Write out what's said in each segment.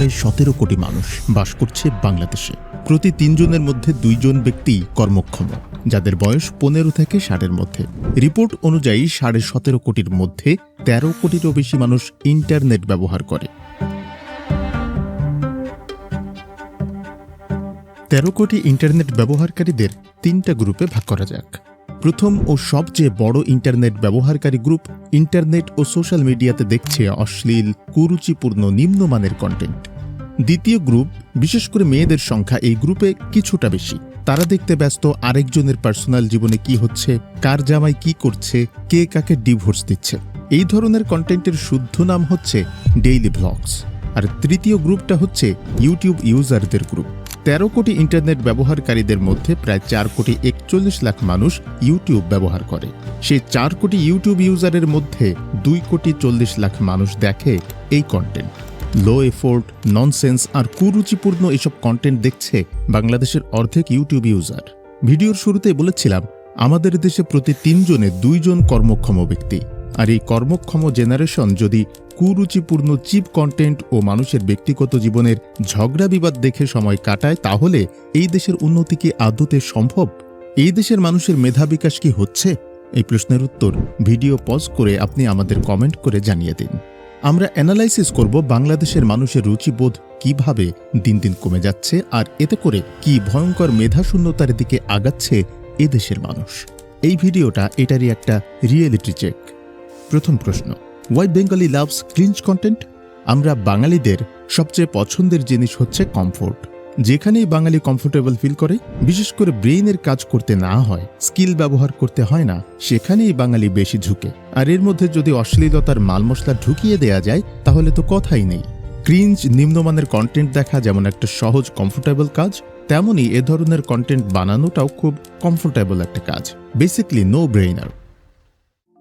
সাড়ে সতেরো কোটি মানুষ বাস করছে বাংলাদেশে। প্রতি তিনজনের মধ্যে দুইজন ব্যক্তি কর্মক্ষম, যাদের বয়স পনেরো থেকে ষাটের মধ্যে। রিপোর্ট অনুযায়ী সাড়ে সতেরো কোটির মধ্যে তেরো কোটিরও বেশি মানুষ ইন্টারনেট ব্যবহার করে। তেরো কোটি ইন্টারনেট ব্যবহারকারীদের তিনটা গ্রুপে ভাগ করা যাক। প্রথম ও সবচেয়ে বড় ইন্টারনেট ব্যবহারকারী গ্রুপ ইন্টারনেট ও সোশ্যাল মিডিয়াতে দেখছে অশ্লীল, কুরুচিপূর্ণ, নিম্নমানের কন্টেন্ট দ্বিতীয় গ্রুপ, বিশেষ করে মেয়েদের সংখ্যা এই গ্রুপে কিছুটা বেশি। তারা দেখতে ব্যস্ত আরেকজনের পার্সোনাল জীবনে কি হচ্ছে, কার জামাই কি করছে, কে কাকে ডিভোর্স দিচ্ছে। এই ধরনের কন্টেন্টের শুদ্ধ নাম হচ্ছে ডেইলি ভ্লগস আর তৃতীয় গ্রুপটা হচ্ছে ইউটিউব ইউজারদের গ্রুপ তেরো কোটি ইন্টারনেট ব্যবহারকারীদের মধ্যে প্রায় চার কোটি একচল্লিশ লাখ মানুষ ইউটিউব ব্যবহার করে। সেই চার কোটি ইউটিউব ইউজারের মধ্যে দুই কোটি চল্লিশ লাখ মানুষ দেখে এই কন্টেন্ট লো এফোর্ট ননসেন্স আর কুরুচিপূর্ণ এসব কন্টেন্ট দেখছে বাংলাদেশের অর্ধেক ইউটিউব ইউজার। ভিডিওর শুরুতেই বলেছিলাম, আমাদের দেশে প্রতি তিনজনে দুইজন কর্মক্ষম ব্যক্তি। আর এই কর্মক্ষম জেনারেশন যদি কুরুচিপূর্ণ চিপ কন্টেন্ট ও মানুষের ব্যক্তিগত জীবনের ঝগড়া বিবাদ দেখে সময় কাটায়, তাহলে এই দেশের উন্নতি কি আদতে সম্ভব? এই দেশের মানুষের মেধা বিকাশ কি হচ্ছে? এই প্রশ্নের উত্তর ভিডিও পজ করে আপনি আমাদের কমেন্ট করে জানিয়ে দিন। আমরা অ্যানালাইসিস করব বাংলাদেশের মানুষের রুচিবোধ কীভাবে দিন দিন কমে যাচ্ছে আর এতে করে কি ভয়ঙ্কর মেধাশূন্যতার দিকে আগাচ্ছে এদেশের মানুষ। এই ভিডিওটা এটারই একটা রিয়েলিটি চেক প্রথম প্রশ্ন why Bengali loves cringe content আমরা বাঙালিদের সবচেয়ে পছন্দের জিনিস হচ্ছে কমফোর্ট যেখানেই বাঙালি কমফোর্টেবল ফিল করে, বিশেষ করে ব্রেইনের কাজ করতে না হয়, স্কিল ব্যবহার করতে হয় না, সেখানেই বাঙালি বেশি ঝুঁকে। আর এর মধ্যে যদি অশ্লীলতার মাল মশলা ঢুকিয়ে দেয়া যায়, তাহলে তো কথাই নেই। ক্রিঞ্জ নিম্নমানের কন্টেন্ট দেখা যেমন একটা সহজ কমফোর্টেবল কাজ, তেমনই এ ধরনের কন্টেন্ট বানানোটাও খুব কমফোর্টেবল একটা কাজ। বেসিকলি নো ব্রেইনার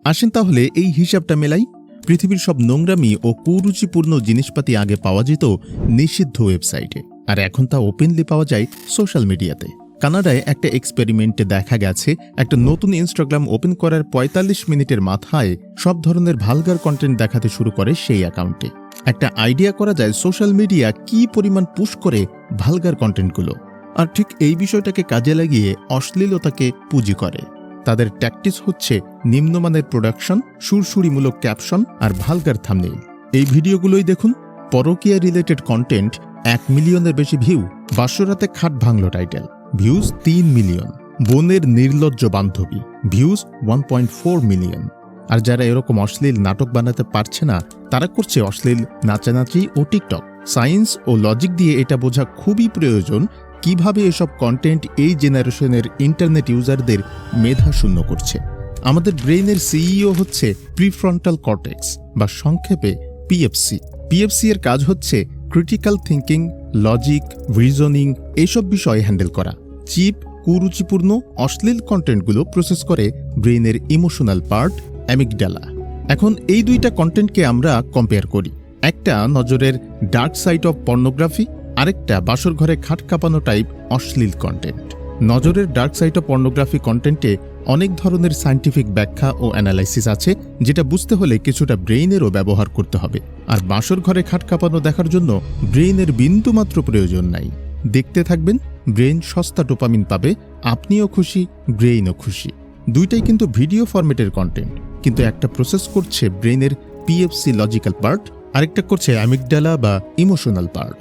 আসেন তাহলে এই হিসাবটা মেলাই। পৃথিবীর সব নোংরামি ও কুরুচিপূর্ণ জিনিসপাতি আগে পাওয়া যেত নিষিদ্ধ ওয়েবসাইটে। আর এখন তা ওপেনলি পাওয়া যায় সোশ্যাল মিডিয়াতে। কানাডায় একটা এক্সপেরিমেন্টে দেখা গেছে, একটা নতুন ইনস্টাগ্রাম ওপেন করার ৪৫ মিনিটের মাথায় সব ধরনের ভালগার কন্টেন্ট দেখাতে শুরু করে সেই অ্যাকাউন্টে। একটা আইডিয়া করা যায় সোশ্যাল মিডিয়া কি পরিমাণ পুশ করে ভালগার কন্টেন্টগুলো। আর ঠিক এই বিষয়টাকে কাজে লাগিয়ে অশ্লীলতাকে পুঁজি করে। তাদের ট্যাকটিস হচ্ছে নিম্নমানের প্রোডাকশন সুরসুরিমূলক ক্যাপশন আর ভালগার থামনেইল এই ভিডিওগুলোই দেখুন, পরকীয়া রিলেটেড কন্টেন্ট এক মিলিয়নের বেশি ভিউ বাসরাতে খাট ভাঙল টাইটেল ভিউজ তিন মিলিয়ন। বোনের নির্লজ্জ বান্ধবী views one point four million আর যারা এরকম অশ্লীল নাটক বানাতে পারছে না, তারা করছে অশ্লীল নাচানাচি ও টিকটক সায়েন্স ও লজিক দিয়ে এটা বোঝা খুবই প্রয়োজন কীভাবে এসব কন্টেন্ট এই জেনারেশনের ইন্টারনেট ইউজারদের মেধা শূন্য করছে? আমাদের ব্রেইনের সিইও হচ্ছে প্রিফ্রন্টাল কর্টেক্স বা সংক্ষেপে পিএফসি পিএফসি এর কাজ হচ্ছে ক্রিটিক্যাল থিঙ্কিং লজিক রিজনিং এসব বিষয় হ্যান্ডেল করা। চিপ কুরুচিপূর্ণ, অশ্লীল কন্টেন্টগুলো প্রসেস করে ব্রেইনের ইমোশনাল পার্ট অ্যামিকডালা এখন এই দুইটা কন্টেন্টকে আমরা কম্পেয়ার করি। একটা নজরের ডার্ক সাইড অফ পর্নোগ্রাফি আরেকটা বাসর ঘরে খাট কাঁপানো টাইপ অশ্লীল কন্টেন্ট নজরের ডার্ক সাইট অফ পর্নোগ্রাফি কন্টেন্টে অনেক ধরনের সায়েন্টিফিক ব্যাখ্যা ও অ্যানালাইসিস আছে, যেটা বুঝতে হলে কিছুটা ব্রেইনেরও ব্যবহার করতে হবে। আর বাসর ঘরে খাট কাঁপানো দেখার জন্য ব্রেইনের বিন্দুমাত্র প্রয়োজন নাই। দেখতে থাকবেন, ব্রেইন সস্তা ডোপামিন পাবে, আপনিও খুশি, ব্রেইনও খুশি। দুইটাই কিন্তু ভিডিও ফরম্যাটের কন্টেন্ট কিন্তু একটা প্রসেস করছে ব্রেইনের পিএফসি লজিক্যাল পার্ট আরেকটা করছে অ্যামিকডালা বা ইমোশনাল পার্ট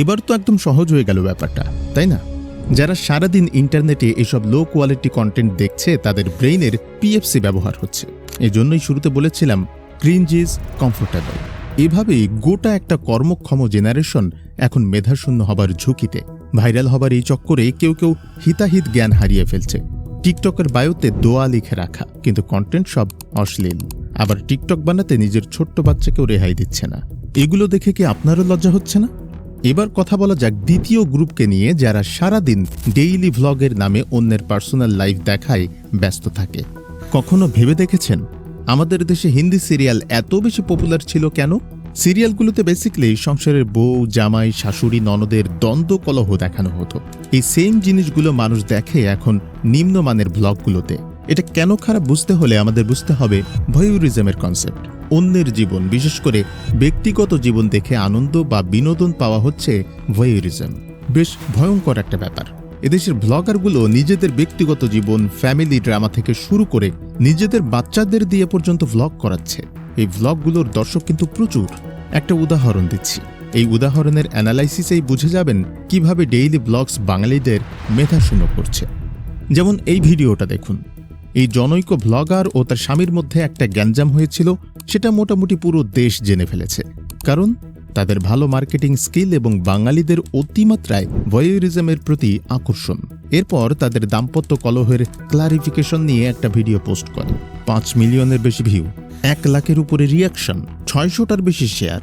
এবার তো একদম সহজ হয়ে গেল ব্যাপারটা, তাই না? যারা সারাদিন ইন্টারনেটে এসব লো কোয়ালিটি কন্টেন্ট দেখছে, তাদের ব্রেইনের পিএফসি ব্যবহার হচ্ছে। এজন্যই শুরুতে বলেছিলাম ক্রিঞ্জ ইজ কমফোর্টেবল এভাবেই গোটা একটা কর্মক্ষম জেনারেশন এখন মেধাশূন্য হবার ঝুঁকিতে। ভাইরাল হবার এই চক্করে কেউ কেউ হিতাহিত জ্ঞান হারিয়ে ফেলছে। টিকটকের বায়োতে দোয়া লিখে রাখা, কিন্তু কন্টেন্ট সব অশ্লীল। আবার টিকটক বানাতে নিজের ছোট্ট বাচ্চাকেও রেহাই দিচ্ছে না। এগুলো দেখে কি আপনারও লজ্জা হচ্ছে না? এবার কথা বলা যাক দ্বিতীয় গ্রুপকে নিয়ে যারা সারাদিন ডেইলি ভ্লগের নামে অন্যের পার্সোনাল লাইফ দেখায় ব্যস্ত থাকে। কখনো ভেবে দেখেছেন? আমাদের দেশে হিন্দি সিরিয়াল এত বেশি পপুলার ছিল কেন? সিরিয়ালগুলোতে বেসিক্যালি সংসারের বউ, জামাই, শাশুড়ি, ননদের দ্বন্দ্ব কলহ দেখানো হতো। এই সেম জিনিসগুলো মানুষ দেখে এখন নিম্নমানের ব্লগগুলোতে এটা কেন খারাপ বুঝতে হলে আমাদের বুঝতে হবে ভয়ুরিজমের কনসেপ্ট অন্যের জীবন, বিশেষ করে ব্যক্তিগত জীবন দেখে আনন্দ বা বিনোদন পাওয়া হচ্ছে ভয়েরিজম। বেশ ভয়ঙ্কর একটা ব্যাপার। এদেশের ব্লগারগুলো নিজেদের ব্যক্তিগত জীবন ফ্যামিলি ড্রামা থেকে শুরু করে নিজেদের বাচ্চাদের দিয়ে পর্যন্ত ভ্লগ করাচ্ছে। এই ভ্লগগুলোর দর্শক কিন্তু প্রচুর। একটা উদাহরণ দিচ্ছি। এই উদাহরণের অ্যানালাইসিসেই বুঝে যাবেন কীভাবে ডেইলি ব্লগস বাঙালিদের মেধাশূন্য করছে। যেমন এই ভিডিওটা দেখুন। এই জনৈক ভ্লগার ও তার স্বামীর মধ্যে একটা গ্যাঞ্জাম হয়েছিল, সেটা মোটামুটি পুরো দেশ জেনে ফেলেছে। কারণ, তাদের ভালো মার্কেটিং স্কিল এবং বাঙালিদের অতিমাত্রায় ভয়েরিজমের প্রতি আকর্ষণ। এরপর তাদের দাম্পত্য কলহের ক্লারিফিকেশন নিয়ে একটা ভিডিও পোস্ট করে। পাঁচ মিলিয়নের বেশি ভিউ এক লাখের উপরে রিয়াকশন ছয়শটার বেশি শেয়ার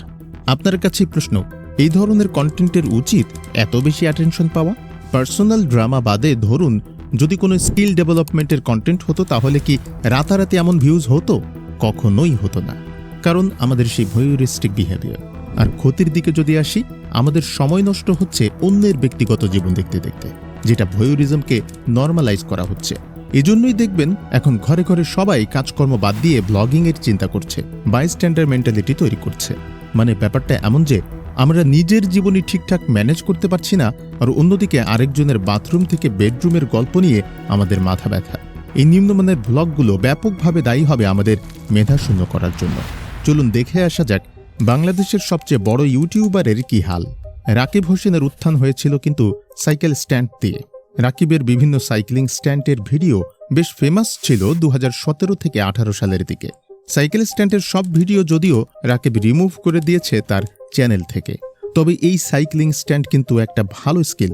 আপনার কাছে প্রশ্ন, এই ধরনের কন্টেন্টের উচিত এত বেশি অ্যাটেনশন পাওয়া? পার্সোনাল ড্রামা বাদে ধরুন যদি কোনো স্কিল ডেভেলপমেন্টের কন্টেন্ট হতো, তাহলে কি রাতারাতি এমন ভিউজ হতো? কখনোই হতো না। কারণ আমাদের সেই ভয়রিস্টিক বিহেভিয়ার আর ক্ষতির দিকে যদি আসি, আমাদের সময় নষ্ট হচ্ছে অন্যের ব্যক্তিগত জীবন দেখতে দেখতে, যেটা ভয়রিজমকে নর্মালাইজ করা হচ্ছে। এজন্যই দেখবেন, এখন ঘরে ঘরে সবাই কাজকর্ম বাদ দিয়ে ব্লগিং এর চিন্তা করছে বাইস্ট্যান্ডার মেন্টালিটি তৈরি করছে। মানে ব্যাপারটা এমন যে আমরা নিজের জীবনই ঠিকঠাক ম্যানেজ করতে পারছি না, আর অন্যদিকে আরেকজনের বাথরুম থেকে বেডরুমের গল্প নিয়ে আমাদের মাথা ব্যথা। এই নিম্নমানের ব্লগগুলো ব্যাপকভাবে দায়ী হবে আমাদের মেধাশূন্য করার জন্য। চলুন দেখে আসা যাক, বাংলাদেশের সবচেয়ে বড় ইউটিউবারের কি হাল? রাকিব হোসেনের উত্থান হয়েছিল কিন্তু সাইকেল স্ট্যান্ড দিয়ে। রাকিবের বিভিন্ন সাইক্লিং স্ট্যান্ডের ভিডিও বেশ ফেমাস ছিল দু হাজার সতেরো থেকে আঠারো সালের দিকে। সাইকেল স্ট্যান্ডের সব ভিডিও যদিও রাকিব রিমুভ করে দিয়েছে তার চ্যানেল থেকে। তবে এই সাইক্লিং স্ট্যান্ড কিন্তু একটা ভালো স্কিল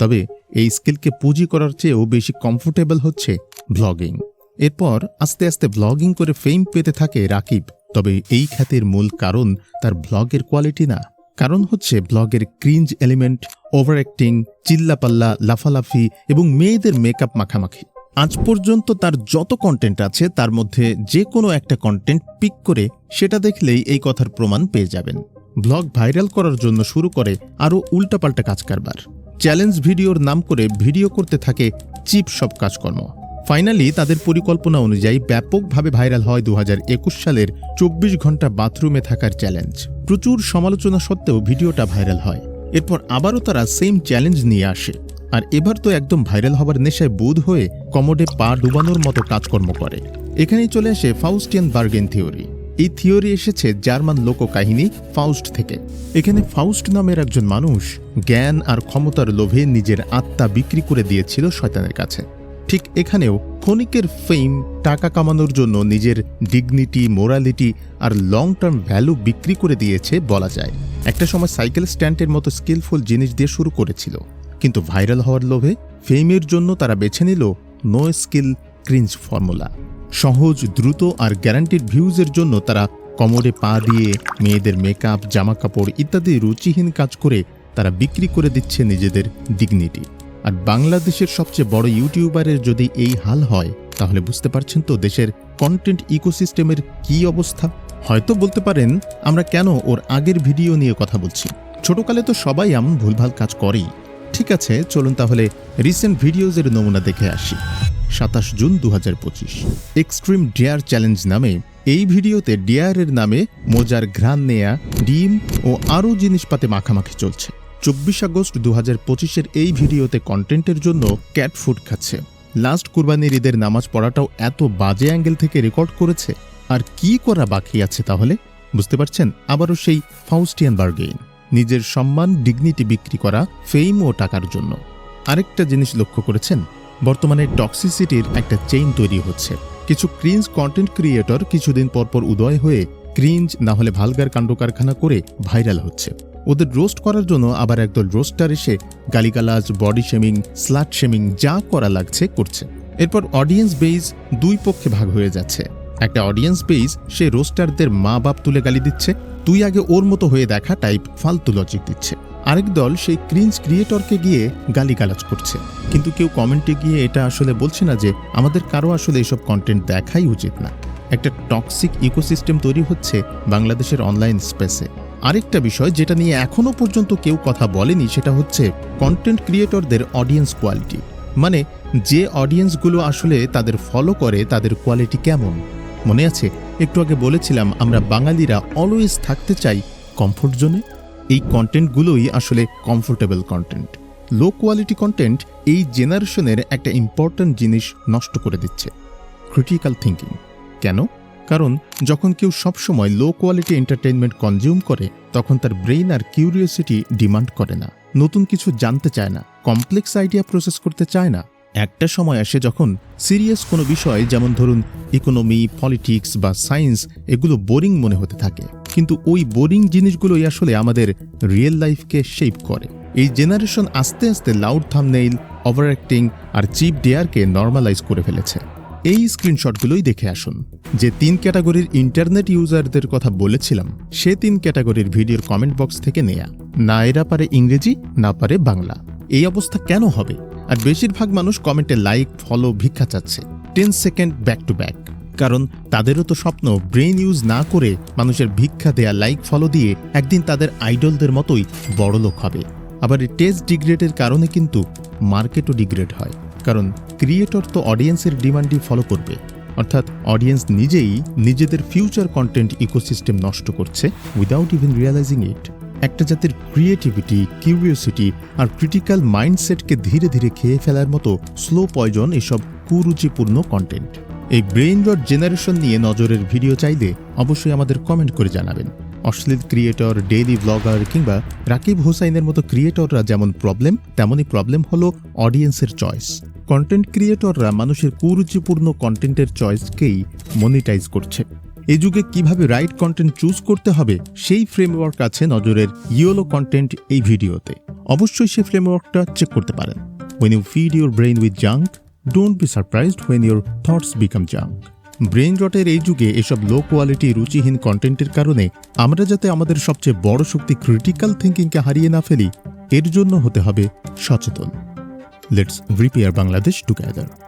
তবে এই স্কিলকে পুঁজি করার চেয়েও বেশি কমফোর্টেবল হচ্ছে ব্লগিং এরপর আস্তে আস্তে ব্লগিং করে ফেম পেতে থাকে রাকিব। তবে এই খ্যাতির মূল কারণ তার ব্লগের কোয়ালিটি না। কারণ হচ্ছে ব্লগের ক্রিঞ্জ এলিমেন্ট ওভার অ্যাক্টিং চিল্লাপাল্লা, লাফালাফি এবং মেয়েদের মেকআপ মাখামাখি। আজ পর্যন্ত তার যত কন্টেন্ট আছে, তার মধ্যে যে কোনো একটা কন্টেন্ট পিক করে সেটা দেখলেই এই কথার প্রমাণ পেয়ে যাবেন। ব্লগ ভাইরাল করার জন্য শুরু করে আরও উল্টাপাল্টা কাজ কারবার। চ্যালেঞ্জ ভিডিওর নাম করে ভিডিও করতে থাকে চিপ সব কাজকর্ম। ফাইনালি তাদের পরিকল্পনা অনুযায়ী ব্যাপকভাবে ভাইরাল হয় দু হাজার একুশ সালের চব্বিশ ঘণ্টা বাথরুমে থাকার চ্যালেঞ্জ। প্রচুর সমালোচনা সত্ত্বেও ভিডিওটা ভাইরাল হয়। এরপর আবারও তারা সেম চ্যালেঞ্জ নিয়ে আসে। আর এবার তো একদম ভাইরাল হবার নেশায় বোধ হয়ে কমোডে পা ডুবানোর মতো কাজকর্ম করে। এখানেই চলে আসে ফাউস্টিয়ান বার্গেন থিওরি। এই থিওরি এসেছে জার্মান লোককাহিনী ফাউস্ট থেকে। এখানে ফাউস্ট নামের একজন মানুষ জ্ঞান আর ক্ষমতার লোভে নিজের আত্মা বিক্রি করে দিয়েছিল শয়তানের কাছে। ঠিক এখানেও ক্ষণিকের ফেম টাকা কামানোর জন্য নিজের ডিগনিটি মোরালিটি আর লং টার্ম ভ্যালু বিক্রি করে দিয়েছে বলা যায়। একটা সময় সাইকেল স্ট্যান্ডের মতো স্কিলফুল জিনিস দিয়ে শুরু করেছিল। কিন্তু ভাইরাল হওয়ার লোভে ফেমের জন্য তারা বেছে নিল নো স্কিল ক্রিঞ্জ ফর্মুলা সহজ, দ্রুত আর গ্যারান্টিড ভিউজের জন্য তারা কমরে পা দিয়ে মেয়েদের মেকআপ জামা কাপড় ইত্যাদি রুচিহীন কাজ করে তারা বিক্রি করে দিচ্ছে নিজেদের ডিগনিটি আর বাংলাদেশের সবচেয়ে বড় ইউটিউবারের যদি এই হাল হয়, তাহলে বুঝতে পারছেন তো দেশের কন্টেন্ট ইকোসিস্টেমের কি অবস্থা? হয়তো বলতে পারেন, আমরা কেন ওর আগের ভিডিও নিয়ে কথা বলছি? ছোটকালে তো সবাই এমন ভুলভাল কাজ করেই। ঠিক আছে, চলুন তাহলে রিসেন্ট ভিডিওজের নমুনা দেখে আসি। সাতাশ জুন দু হাজার পঁচিশ। এক্সট্রিম ডিয়ার চ্যালেঞ্জ নামে এই ভিডিওতে ডিয়ারের নামে মোজার ঘ্রাণ নেয়া, ডিম ও আরও জিনিসপাতে মাখামাখি চলছে। চব্বিশ আগস্ট দু হাজার এই ভিডিওতে কন্টেন্টের জন্য ক্যাট ফুড খাচ্ছে। লাস্ট কুরবানির ঈদের নামাজ পড়াটাও এত বাজে অ্যাঙ্গেল থেকে রেকর্ড করেছে। আর কি করা বাকি আছে তাহলে? বুঝতে পারছেন? আবারও সেই ফাউস্টিয়ান বার্গেইন। নিজের সম্মান, ডিগনিটি বিক্রি করা ফেম ও টাকার জন্য। আরেকটা জিনিস লক্ষ্য করেছেন? বর্তমানে টক্সিসিটির একটা চেইন তৈরি হচ্ছে। কিছু ক্রিঞ্জ কন্টেন্ট ক্রিয়েটর কিছুদিন পরপর উদয় হয়ে ক্রিঞ্জ না হলে ভালগার কাণ্ড কারখানা করে ভাইরাল হচ্ছে। ওদের রোস্ট করার জন্য আবার একদল রোস্টার এসে গালিগালাজ বডি শেমিং স্লাট শেমিং যা করা লাগছে করছে। এরপর অডিয়েন্স বেইজ দুই পক্ষে ভাগ হয়ে যাচ্ছে। একটা অডিয়েন্স বেইজ সে রোস্টারদের মা বাপ তুলে গালি দিচ্ছে, তুই আগে ওর মতো হয়ে দেখা টাইপ ফালতু লজিক দিচ্ছে। আরেক দল সেই ক্রিঞ্জ ক্রিয়েটরকে গিয়ে গালিগালাজ করছে। কিন্তু কেউ কমেন্টে গিয়ে এটা আসলে বলছে না যে, আমাদের কারও আসলে এসব কন্টেন্ট দেখাই উচিত না। একটা টক্সিক ইকোসিস্টেম তৈরি হচ্ছে বাংলাদেশের অনলাইন স্পেসে আরেকটা বিষয় যেটা নিয়ে এখনও পর্যন্ত কেউ কথা বলেনি, সেটা হচ্ছে কন্টেন্ট ক্রিয়েটরদের অডিয়েন্স কোয়ালিটি মানে যে অডিয়েন্সগুলো আসলে তাদের ফলো করে, তাদের কোয়ালিটি কেমন? মনে আছে? একটু আগে বলেছিলাম, আমরা বাঙালিরা অলওয়েজ থাকতে চাই কমফোর্ট জোনে এই কন্টেন্টগুলোই আসলে comfortable content low quality content এই জেনারেশনের একটা ইম্পর্ট্যান্ট জিনিস নষ্ট করে দিচ্ছে। ক্রিটিক্যাল থিঙ্কিং কেন? কারণ যখন কেউ সবসময় লো কোয়ালিটি এন্টারটেনমেন্ট কনজিউম করে, তখন তার ব্রেইন আর কিউরিওসিটি ডিমান্ড করে না। নতুন কিছু জানতে চায় না কমপ্লেক্স আইডিয়া প্রসেস করতে চায় না। একটা সময় আসে যখন সিরিয়াস কোনো বিষয়, যেমন ধরুন ইকোনমি পলিটিক্স বা সায়েন্স এগুলো বোরিং মনে হতে থাকে। কিন্তু ওই বোরিং জিনিসগুলোই আসলে আমাদের রিয়েল লাইফকে শেপ করে। এই জেনারেশন আস্তে আস্তে লাউড থামনেইল ওভার অ্যাক্টিং আর চিপ ডেয়ারকে নর্মালাইজ করে ফেলেছে। এই স্ক্রিনশটগুলোই দেখে আসুন, যে তিন ক্যাটাগরির ইন্টারনেট ইউজারদের কথা বলেছিলাম, সে তিন ক্যাটাগরির ভিডিওর কমেন্ট বক্স থেকে নেয়া। না এরা পারে ইংরেজি, না পারে বাংলা। এই অবস্থা কেন হবে? আর বেশিরভাগ মানুষ কমেন্টে লাইক ফলো ভিক্ষা চাচ্ছে। Ten second back to back কারণ তাদেরও তো স্বপ্ন ব্রেন ইউজ না করে মানুষের ভিক্ষা দেয়া, লাইক, ফলো দিয়ে একদিন তাদের আইডলদের মতোই বড়লোক হবে। আবার এই টেস্ট ডিগ্রেডের কারণে কিন্তু মার্কেটও ডিগ্রেড হয়, কারণ ক্রিয়েটর তো অডিয়েন্সের ডিমান্ডই ফলো করবে। অর্থাৎ অডিয়েন্স নিজেই নিজেদের ফিউচার কন্টেন্ট ইকোসিস্টেম নষ্ট করছে উইদাউট ইভেন রিয়ালাইজিং ইট একটা জাতির ক্রিয়েটিভিটি কিউরিওসিটি আর ক্রিটিক্যাল মাইন্ডসেটকে ধীরে ধীরে খেয়ে ফেলার মতো স্লো পয়জন এসব কুরুচিপূর্ণ কন্টেন্ট এই ব্রেইন রড জেনারেশন নিয়ে নজরের ভিডিও চাইলে অবশ্যই আমাদের কমেন্ট করে জানাবেন। অশ্লীল ক্রিয়েটর, ডেইলি ব্লগার কিংবা রাকিব হোসাইনের মতো ক্রিয়েটররা যেমন প্রবলেম, তেমনই প্রবলেম হলো অডিয়েন্সের চয়েস। কন্টেন্ট ক্রিয়েটররা মানুষের কুরুচিপূর্ণ কন্টেন্টের চয়েসকেই মনিটাইজ করছে। এই যুগে কীভাবে রাইট কন্টেন্ট চুজ করতে হবে, সেই ফ্রেমওয়ার্ক আছে নজরের ইয়োলো কন্টেন্ট এই ভিডিওতে। অবশ্যই সেই ফ্রেমওয়ার্কটা চেক করতে পারেন। When you feed your brain with junk don't be surprised when your thoughts become junk brain রটের এই যুগে এসব লো কোয়ালিটি রুচিহীন কন্টেন্টের কারণে আমরা যাতে আমাদের সবচেয়ে বড় শক্তি ক্রিটিক্যাল থিঙ্কিংকে হারিয়ে না ফেলি, এর জন্য হতে হবে সচেতন। Let's repair Bangladesh together